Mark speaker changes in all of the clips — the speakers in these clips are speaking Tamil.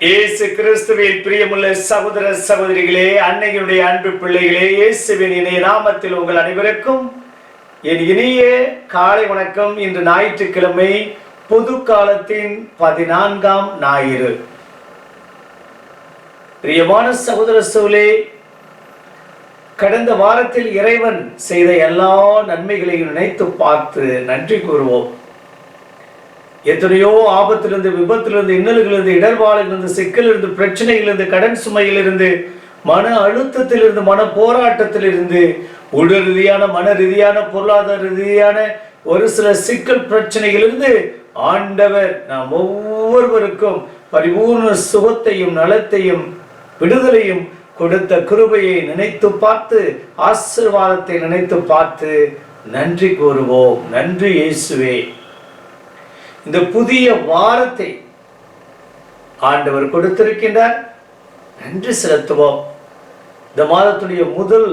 Speaker 1: இயேசு கிறிஸ்துவின் பிரியமுள்ள சகோதர சகோதரிகளே அன்னையினுடைய அன்பு பிள்ளைகளே இயேசுவின் இணைய நாமத்தில் உங்கள் அனைவருக்கும் என் இனிய காலை வணக்கம். இன்று ஞாயிற்றுக்கிழமை பொது காலத்தின் பதினான்காம் ஞாயிறு. பிரியமான சகோதர சோலே கடந்த வாரத்தில் இறைவன் செய்த எல்லா நன்மைகளையும் நினைத்து பார்த்து நன்றி கூறுவோம். எத்தனையோ ஆபத்திலிருந்து விபத்திலிருந்து இன்னல்களிலிருந்து இடர்பாலிலிருந்து சிக்கலிலிருந்து பிரச்சனையிலிருந்து கடன் சுமையிலிருந்து மன அழுத்தத்திலிருந்து மன போராட்டத்திலிருந்து உடல் ரீதியான மன ரீதியான பொருளாதார ரீதியான ஒரு சில சிக்கல் பிரச்சனைகளிலிருந்து ஆண்டவர் நாம் ஒவ்வொருவருக்கும் பரிபூர்ண சுகத்தையும் நலத்தையும் விடுதலையும் கொடுத்த கிருபையை நினைத்து பார்த்து ஆசீர்வாதத்தை நினைத்து பார்த்து நன்றி கூறுவோம். நன்றி இயேசுவே. இந்த புதிய வாரத்தை ஆண்டவர் கொடுத்திருக்கின்றார். நன்றி செலுத்துவோம். இந்த மாதத்துடைய முதல்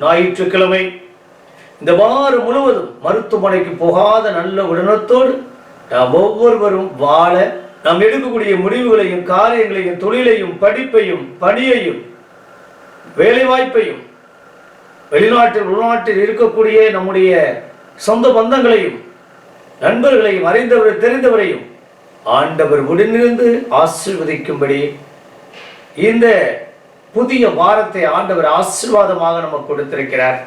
Speaker 1: ஞாயிற்றுக்கிழமை இந்த வாரம் முழுவதும் மருத்துவமனைக்கு போகாத நல்ல உடனத்தோடு நாம் ஒவ்வொருவரும் வாழ நாம் எடுக்கக்கூடிய முடிவுகளையும் காரியங்களையும் தொழிலையும் படிப்பையும் பணியையும் வேலைவாய்ப்பையும் வெளிநாட்டில் உள்நாட்டில் இருக்கக்கூடிய நம்முடைய சொந்த பந்தங்களையும் நண்பர்களையும் அறிந்தவர் தெரிந்தவரையும் ஆண்டவர் உடனிருந்து ஆசீர்வதிக்கும்படி இந்த புதிய வாரத்தை ஆண்டவர் ஆசீர்வாதமாக நமக்கு கொடுத்திருக்கிறார்.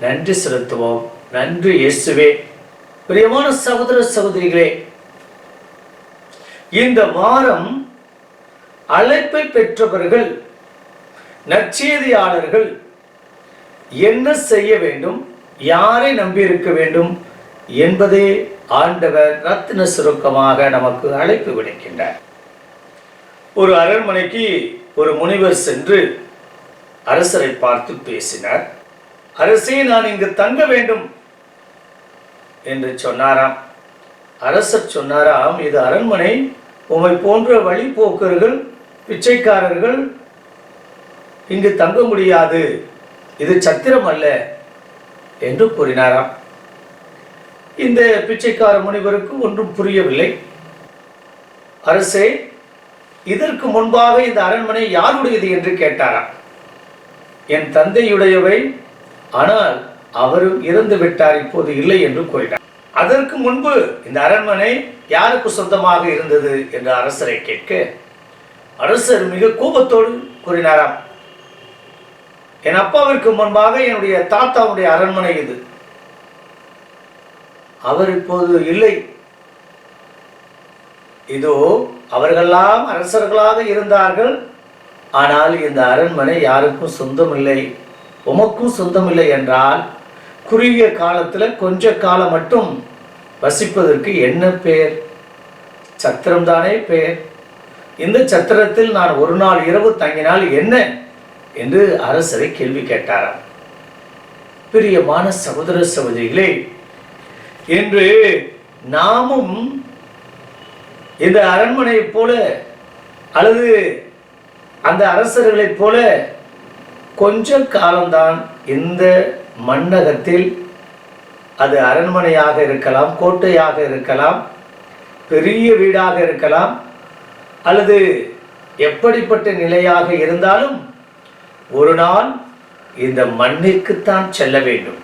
Speaker 1: நன்றி செலுத்துவோம். நன்றி இயேசுவே. பிரியமான சகோதர சகோதரிகளே இந்த வாரம் அழைப்பை பெற்றவர்கள் நற்செய்தியாளர்கள் என்ன செய்ய வேண்டும் யாரை நம்பியிருக்க வேண்டும் என்பதே ஆண்டவர் ரத்தின சுருக்கமாக நமக்கு அழைப்பு விடுக்கின்றார். ஒரு அரண்மனைக்கு ஒரு முனிவர் சென்று அரசரை பார்த்து பேசினார். அரசே நான் இங்கு தங்க வேண்டும் என்று சொன்னாராம். அரசர் சொன்னாராம் இது அரண்மனை உமை போன்ற வழிபோக்கர்கள் பிச்சைக்காரர்கள் இங்கு தங்க முடியாது. இது சத்திரம் அல்ல என்று கூறினாராம். இந்த பிச்சைக்கார முனிவருக்கு ஒன்றும் புரியவில்லை. அரசே இதற்கு முன்பாக இந்த அரண்மனை யாருடையது என்று கேட்டாராம். என் தந்தையுடையவை ஆனால் அவரும் இறந்து விட்டார் இப்போது இல்லை என்று கூறினார். அதற்கு முன்பு இந்த அரண்மனை யாருக்கு சொந்தமாக இருந்தது என்று அரசரை கேட்க அரசர் மிக கோபத்தோடு கூறினாராம் என் அப்பாவிற்கு முன்பாக என்னுடைய தாத்தாவுடைய அரண்மனை இது. அவர் இப்போது இல்லை. இதோ அவர்களெல்லாம் அரசர்களாக இருந்தார்கள். ஆனால் இந்த அரண்மனை யாருக்கும் சொந்தமில்லை. உமக்கும் சொந்தமில்லை என்றால் குறுகிய காலத்தில் கொஞ்ச காலம் மட்டும் வசிப்பதற்கு என்ன பெயர் சத்திரம்தானே பெயர் இந்த சத்திரத்தில் நான் ஒரு நாள் இரவு தங்கினால் என்ன? என்று அரசரை கேள்வி கேட்டாராம். பிரியமான சகோதர சகோதரிகளே என்று நாமும் இந்த அரண்மனையைப் போல அல்லது அந்த அரசர்களைப் போல கொஞ்ச காலம்தான் இந்த மண்ணகத்தில் அது அரண்மனையாக இருக்கலாம் கோட்டையாக இருக்கலாம் பெரிய வீடாக இருக்கலாம் அல்லது எப்படிப்பட்ட நிலையாக இருந்தாலும் ஒரு நாள் இந்த மண்ணிற்குத்தான் செல்ல வேண்டும்.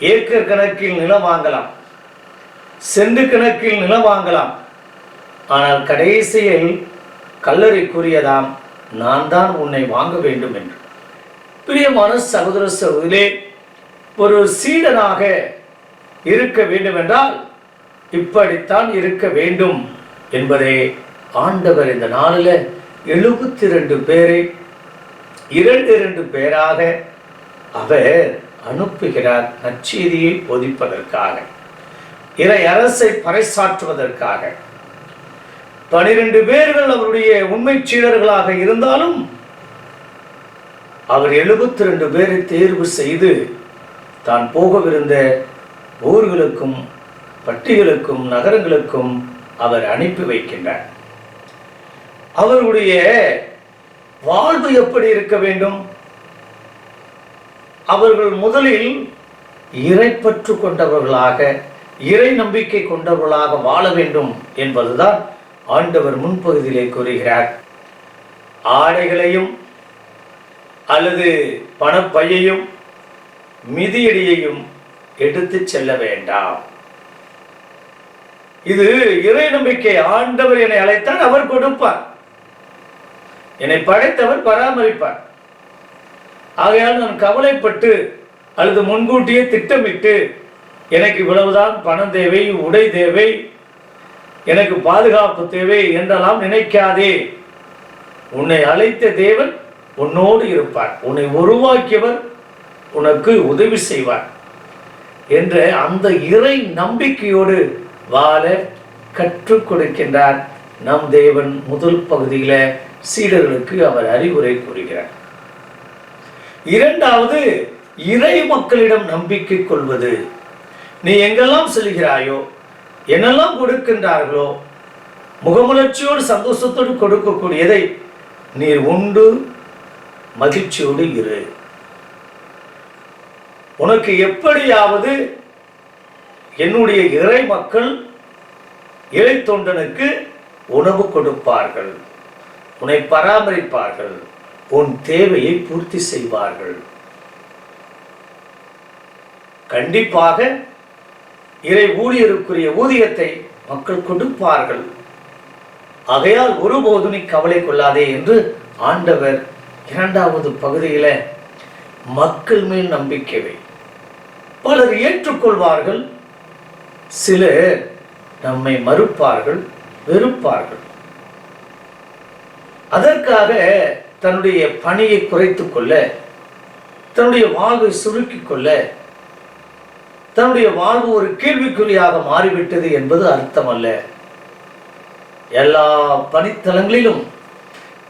Speaker 1: ஏக்கர் கணக்கில் நிலம் வாங்கலாம் செண்டு கணக்கில் நிலம் வாங்கலாம். ஆனால் கடைசியில் கல்லறை கூறியதாம் நான் தான் உன்னை வாங்க வேண்டும் என்று. பிரியமான சகோதர சகோதரே ஒரு சீடனாக இருக்க வேண்டும் என்றால் இப்படித்தான் இருக்க வேண்டும் என்பதை ஆண்டவர் இந்த நாளில் எழுபத்தி ரெண்டு பேரை இரண்டு இரண்டு பேராக அவர் அனுப்புகிறார் நற்செய்தியை ஒதிப்பதற்காக இறை அரசை பறைசாற்றுவதற்காக. பனிரெண்டு பேர்கள் அவருடைய உண்மை சீடர்களாக இருந்தாலும் அவர் எழுபத்தி ரெண்டு பேரை தேர்வு செய்து தான் போகவிருந்த ஊர்களுக்கும் பட்டிகளுக்கும் நகரங்களுக்கும் அவர் அனுப்பி வைக்கின்றார். அவருடைய வாழ்வு எப்படி இருக்க வேண்டும்? அவர்கள் முதலில் இறைப்பற்று கொண்டவர்களாக இறை நம்பிக்கை கொண்டவர்களாக வாழ வேண்டும் என்பதுதான் ஆண்டவர் முன்பகுதியிலே கூறுகிறார். ஆடைகளையும் அல்லது பணப்பையையும் மிதியடியையும் எடுத்துச் செல்ல வேண்டாம். இது இறை நம்பிக்கை ஆண்டவர் என்னை அழைத்தால் அவர் கொடுப்பார். என்னை படைத்தவர் பராமரிப்பார். ஆகையால் நான் கவலைப்பட்டு அல்லது முன்கூட்டியே திட்டமிட்டு எனக்கு இவ்வளவுதான் பணம் தேவை உடை தேவை எனக்கு பாதுகாப்பு தேவை என்றெல்லாம் நினைக்காதே. உன்னை அழைத்த தேவன் உன்னோடு இருப்பார். உன்னை உருவாக்கியவர் உனக்கு உதவி செய்வார் என்ற அந்த இறை நம்பிக்கையோடு வாழ கற்றுக் கொடுக்கின்றார் நம் தேவன் முதல் பகுதியில் சீடர்களுக்கு அவர் அறிவுரை கூறுகிறார். இரண்டாவது இறை மக்களிடம் நம்பிக்கை கொள்வது. நீ எங்கெல்லாம் செல்கிறாயோ என்னெல்லாம் கொடுக்கின்றார்களோ முகமலர்ச்சியோடு சந்தோஷத்தோடு கொடுக்கக்கூடியதை நீர் உண்டு மகிழ்ச்சியோடு இரு. உனக்கு எப்படியாவது என்னுடைய இறை மக்கள் இறை தொண்டனுக்கு உணவு கொடுப்பார்கள். உன்னை பராமரிப்பார்கள். உன் தேவையை பூர்த்தி செய்வார்கள். கண்டிப்பாக இறை ஊழியருக்குரிய ஊதியத்தை மக்கள் கொடுப்பார்கள் ஆகையால் ஒருபோதும் நீ கவலை கொள்ளாதே என்று ஆண்டவர் இரண்டாவது பகுதியில் மக்கள் மேல் நம்பிக்கைவை பலர் ஏற்றுக்கொள்வார்கள் சிலர் நம்மை மறுப்பார்கள் வெறுப்பார்கள். அதற்காக தன்னுடைய பணியை குறைத்து கொள்ள தன்னுடைய வாழ்வை சுருக்கிக் கொள்ள தன்னுடைய வாழ்வு ஒரு கேள்விக்குறியாக மாறிவிட்டது என்பது அர்த்தம் அல்ல எல்லா பணித்தலங்களிலும்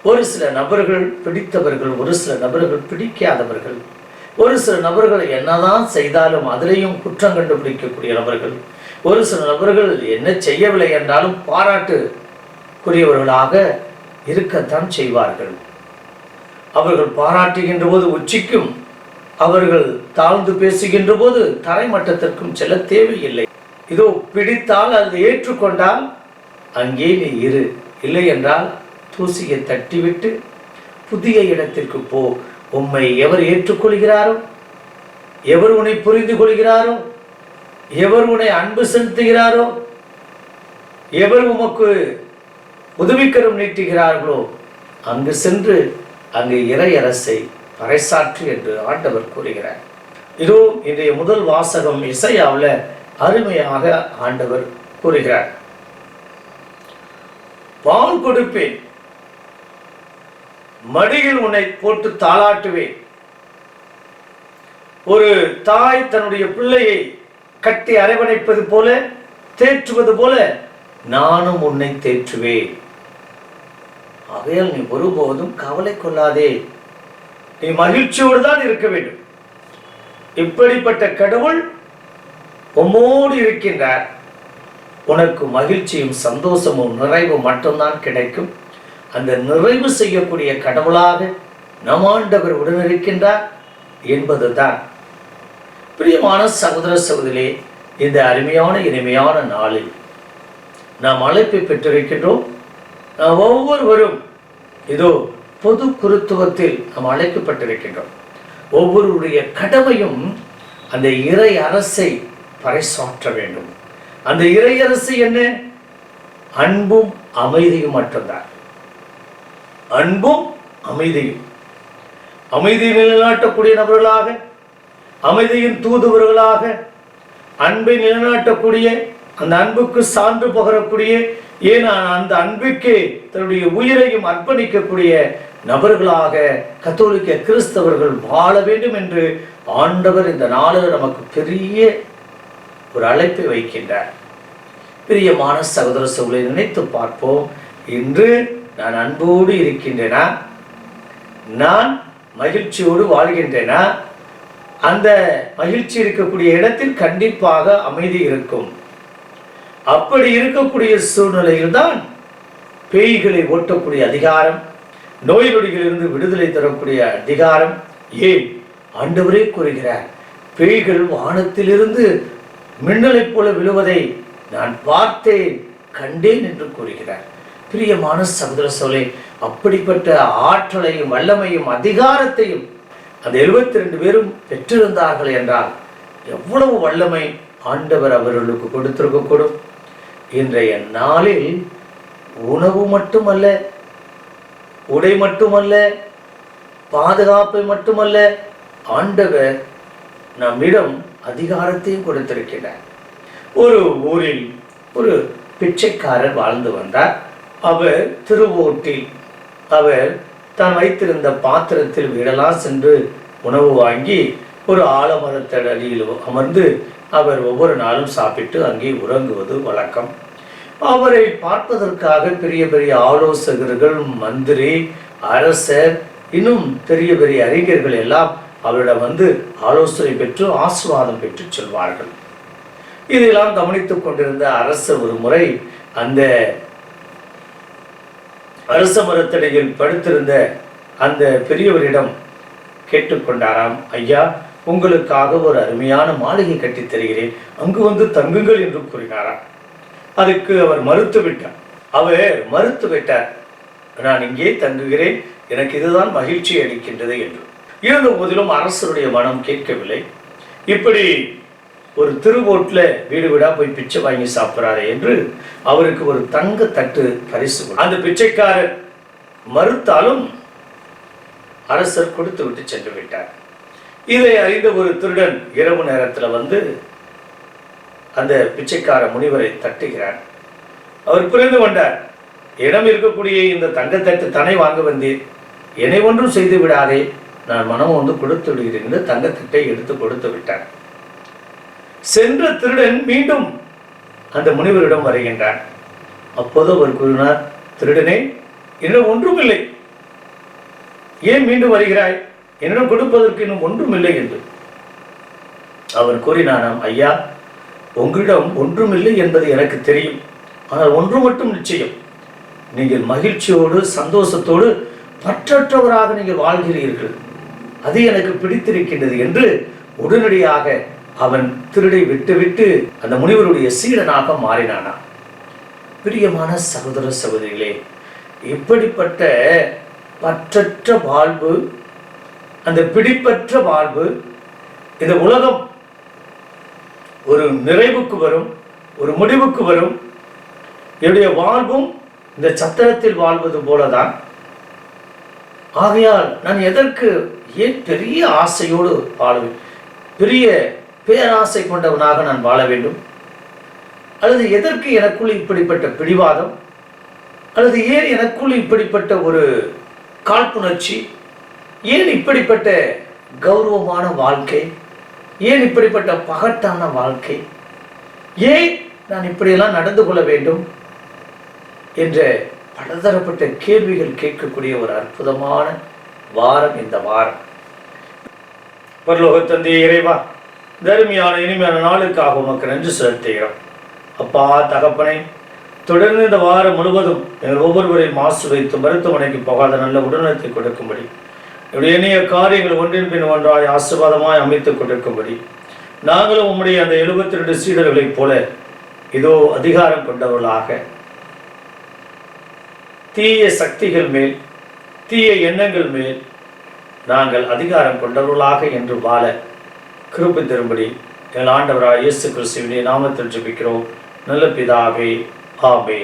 Speaker 1: ஒரு சில நபர்கள் பிடித்தவர்கள் ஒரு சில நபர்கள் பிடிக்காதவர்கள் ஒரு சில நபர்கள் என்னதான் செய்தாலும் அதிலையும் குற்றம் கண்டுபிடிக்கக்கூடிய நபர்கள் ஒரு சில நபர்கள் என்ன செய்யவில்லை என்றாலும் பாராட்டுக்குரியவர்களாக இருக்கத்தான் செய்வார்கள். அவர்கள் பாராட்டுகின்ற போது உச்சிக்கும் அவர்கள் தாழ்ந்து பேசுகின்ற போது தரைமட்டத்திற்கும் செல்ல தேவையில்லை. இதோ பிடித்தால் அதை ஏற்றுக்கொண்டால் அங்கே நீ இரு. இல்லை என்றால் தூசியை தட்டிவிட்டு புதிய இடத்திற்கு போ. உம்மை எவர் ஏற்றுக்கொள்கிறாரோ? எவர் உன்னை புரிந்து கொள்கிறாரோ? எவர் உன்னை அன்பு செலுத்துகிறாரோ? எவர் உமக்கு உதவிக்கரம் நீட்டுகிறார்களோ? அங்கு சென்று அங்கு இறையரசை பறைசாற்று என்று ஆண்டவர் கூறுகிறார். இதோ இன்றைய முதல் வாசகம் இசையாவில் அருமையாக ஆண்டவர் கூறுகிறார். பால் கொடுப்பேன். மடியில் உன்னை போட்டு தாளாட்டுவேன். ஒரு தாய் தன்னுடைய பிள்ளையை கட்டி அரவணைப்பது போல தேற்றுவது போல நானும் உன்னை தேற்றுவேன். அவையால் நீ ஒருபோதும் கவலை கொள்ளாதே. நீ மகிழ்ச்சியோடு தான் இருக்க வேண்டும். இப்படிப்பட்ட கடவுள் உம்மோடு இருக்கின்றார். உனக்கு மகிழ்ச்சியும் சந்தோஷமும் நிறைவும் மட்டும்தான் கிடைக்கும். அந்த நிறைவு செய்யக்கூடிய கடவுளாக நமாண்டவர் உடன் இருக்கின்றார் என்பதுதான். பிரியமான சகோதர சகோதரி இந்த அருமையான இனிமையான நாளில் நாம் அழைப்பை பெற்றிருக்கின்றோம். நாம் ஒவ்வொருவரும் இதோ பொது குருத்துவத்தில் நாம் அழைக்கப்பட்டிருக்கின்றோம். ஒவ்வொருவருடைய கடமையும் அந்த இறை அரசை பறைசாற்ற வேண்டும். அந்த இறை அரசு என்ன? அன்பும் அமைதியும் மட்டும்தான். அன்பும் அமைதியும். அமைதியை நிலைநாட்டக்கூடிய நபர்களாக அமைதியின் தூதுவர்களாக அன்பை நிலைநாட்டக்கூடிய அந்த அன்புக்கு சான்று பகரக்கூடிய ஏன் அந்த அன்புக்கு தன்னுடைய உயிரையும் அர்ப்பணிக்கக்கூடிய நபர்களாக கத்தோலிக்க கிறிஸ்தவர்கள் வாழ வேண்டும் என்று ஆண்டவர் இந்த நாளில் நமக்கு பெரிய ஒரு அழைப்பை வைக்கின்றார். பிரியமான சகோதர சகோதரை நினைத்து பார்ப்போம். இன்று நான் அன்போடு இருக்கின்றேனா? நான் மகிழ்ச்சியோடு வாழ்கின்றேனா? அந்த மகிழ்ச்சி இருக்கக்கூடிய இடத்தில் கண்டிப்பாக அமைதி இருக்கும். அப்படி இருக்கக்கூடிய சூழ்நிலையில் தான் பேய்களை ஓட்டக்கூடிய அதிகாரம் நோய் நொடிகளிலிருந்து விடுதலை தரக்கூடிய அதிகாரம். ஏன்? ஆண்டவரே கூறுகிறார் பேய்கள் வானத்திலிருந்து மின்னலைப் போல விழுவதை நான் பார்த்தேன் கண்டேன் என்று கூறுகிறார். பிரியமான சகோதர சோலை அப்படிப்பட்ட ஆற்றலையும் வல்லமையும் அதிகாரத்தையும் அந்த எழுபத்தி ரெண்டு பேரும் பெற்றிருந்தார்கள் என்றால் எவ்வளவு வல்லமை ஆண்டவர் அவர்களுக்கு கொடுத்திருக்கக்கூடும். இன்றைய நாளில் உணவு மட்டுமல்ல உடை மட்டுமல்ல பாதுகாப்பை மட்டுமல்ல ஆண்டவர் நம்மிடம் அதிகாரத்தையும் கொடுத்திருக்கிறார். ஒரு ஊரில் ஒரு பிச்சைக்காரர் வாழ்ந்து வந்தார். அவர் திருவோட்டில் அவர் தான் வைத்திருந்த பாத்திரத்தில் வீடெல்லாம் சென்று உணவு வாங்கி ஒரு ஆலமரத்தடியில் அமர்ந்து அவர் ஒவ்வொரு நாளும் சாப்பிட்டு அங்கே உறங்குவது வழக்கம். அவரை பார்ப்பதற்காக பெரிய பெரிய ஆலோசகர்கள் மந்திரி அரசர் இன்னும் பெரிய பெரிய அறிஞர்கள் எல்லாம் அவரிடம் வந்து ஆலோசனை பெற்று ஆசீர்வாதம் பெற்று செல்வார்கள். இதெல்லாம் கவனித்துக் கொண்டிருந்த அரசர் ஒரு முறை அந்த அரச மரத்தடியில் படுத்திருந்த அந்த பெரியவரிடம் கேட்டுக்கொண்டாராம் ஐயா உங்களுக்காக ஒரு அருமையான மாளிகை கட்டித் தருகிறேன். அங்கு வந்து தங்குங்கள் என்று கூறினாராம் அதுக்கு அவர் மறுத்து விட்டார். அவர் மறுத்து விட்டார். நான் இங்கே தங்குகிறேன். எனக்கு இதுதான் மகிழ்ச்சி அளிக்கின்றது என்று. இருந்த போதிலும் அரசருடைய மனம் கேட்கவில்லை. இப்படி ஒரு திருவோட்டில் வீடு வீடாக போய் பிச்சை வாங்கி சாப்பிட்றாரு என்று அவருக்கு ஒரு தங்க தட்டு பரிசு அந்த பிச்சைக்காரர் மறுத்தாலும் அரசர் கொடுத்து விட்டு சென்று விட்டார். இதை அறிந்த ஒரு திருடன் இரவு நேரத்தில் வந்து அந்த பிச்சைக்கார முனிவரை தட்டுகிறார் அவர் புரிந்து கொண்டார் இடம் இருக்கக்கூடிய இந்த தங்கத்தட்டு தனை வாங்க வந்தேன். என்னை ஒன்றும் செய்து விடாதே. நான் மனம் வந்து கொடுத்து விடுகிறேன் என்று தங்கத்தட்டை எடுத்து கொடுத்து விட்டார் சென்ற திருடன் மீண்டும் அந்த முனிவரிடம் வருகின்றான். அப்போது அவர் கூறினார் திருடனே என்ன ஒன்றும் இல்லை ஏன் மீண்டும் வருகிறாய்? என்னிடம் கொடுப்பதற்கு இன்னும் ஒன்றும் இல்லை என்று. அவர் கூறினாராம் ஐயா உங்களிடம் ஒன்றுமில்லை என்பது எனக்கு தெரியும். ஆனால் ஒன்று மட்டும் நிச்சயம். நீங்கள் மகிழ்ச்சியோடு சந்தோஷத்தோடு பற்றற்றவராக நீங்கள் வாழ்கிறீர்கள். அது எனக்கு பிடித்திருக்கின்றது என்று உடனடியாக அவன் திருடை விட்டுவிட்டு அந்த முனிவருடைய சீடனாக மாறினானா. பிரியமான சகோதர சகோதரிகளே இப்படிப்பட்ட பற்றற்ற வாழ்வு அந்த பிடிப்பற்ற வாழ்வு இந்த உலகம் ஒரு நிறைவுக்கு வரும் ஒரு முடிவுக்கு வரும். என்னுடைய வாழ்வும் இந்த சத்திரத்தில் வாழ்வது போலதான். ஆகையால் நான் எதற்கு ஏன் பெரிய ஆசையோடு வாழுவேன்? பெரிய பேராசை கொண்டவனாக நான் வாழ வேண்டும். அல்லது எதற்கு எனக்குள் இப்படிப்பட்ட பிடிவாதம்? அல்லது ஏன் எனக்குள் இப்படிப்பட்ட ஒரு காழ்ப்புணர்ச்சி? ஏன் இப்படிப்பட்ட கௌரவமான வாழ்க்கை? ஏன் இப்படிப்பட்ட பகட்டான வாழ்க்கை? ஏன் நான் இப்படியெல்லாம் நடந்து கொள்ள வேண்டும்? என்ற பலதரப்பட்ட கேள்விகள் கேட்கக்கூடிய ஒரு அற்புதமான வாரம் இந்த வாரம். பரலோக தந்தை இறைவா தருமையான இனிமையான நாளுக்காக உமக்கு நன்றி செலுத்துகிறோம். அப்பா தகப்பனை தொடர்ந்து இந்த வாரம் முழுவதும் எங்கள் ஒவ்வொருவரையும் மாசு வைத்து மருத்துவமனைக்கு போகாத நல்ல உடல்நலத்தை கொடுக்கும்படி என்னுடைய இணைய காரியங்கள் ஒன்றின் பின் ஒன்றாய் ஆசீர்வாதமாய் அமைத்துக் கொண்டிருக்கும்படி நாங்களும் உம்முடைய அந்த எழுபத்தி ரெண்டு சீடர்களைப் போல இதோ அதிகாரம் கொண்டவர்களாக. தீய சக்திகள் மேல் தீய எண்ணங்கள் மேல் நாங்கள் அதிகாரம் கொண்டவர்களாக என்று வாழ கிருப்பு தரும்படி எங்கள் ஆண்டவராய் இயேசு கிறிஸ்துவினை நாமத்தில் ஜபிக்கிறோம். நல்ல பிதாவே ஆமே